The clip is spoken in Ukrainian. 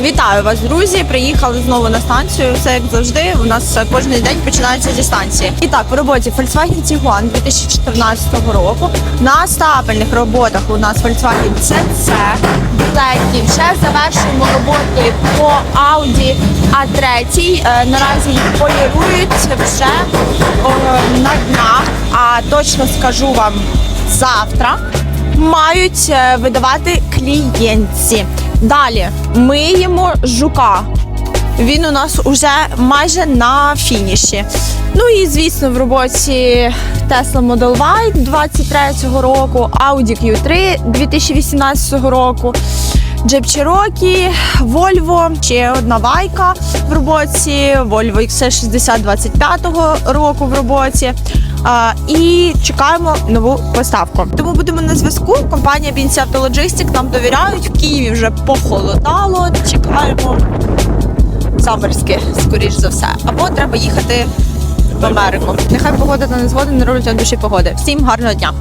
Вітаю вас, друзі! Приїхали знову на станцію. Все як завжди. У нас кожен день починається зі станції. І так, в роботі Volkswagen Tiguan 2014 року. На стапельних роботах у нас Volkswagen CC. Біленький. Вже завершуємо роботи по Audi A3. Е, Наразі їх полірують вже на днях. А точно скажу вам завтра мають е, видавати клієнтці. Далі миємо жука. Він у нас уже майже на фініші. Ну і звісно, в роботі Tesla Model Y 23-го року, Audi Q3 2018 року. Jeep Cherokee, Volvo, ще одна вайка в роботі, Volvo XC60 25-го року в роботі. І чекаємо нову поставку. Тому будемо на зв'язку. Компанія Auto Logistic нам довіряють. В Києві вже похолодало. Чекаємо заморське, скоріш за все. Або треба їхати в Америку. Нехай погода на незводи не роблять душі погоди. Всім гарного дня!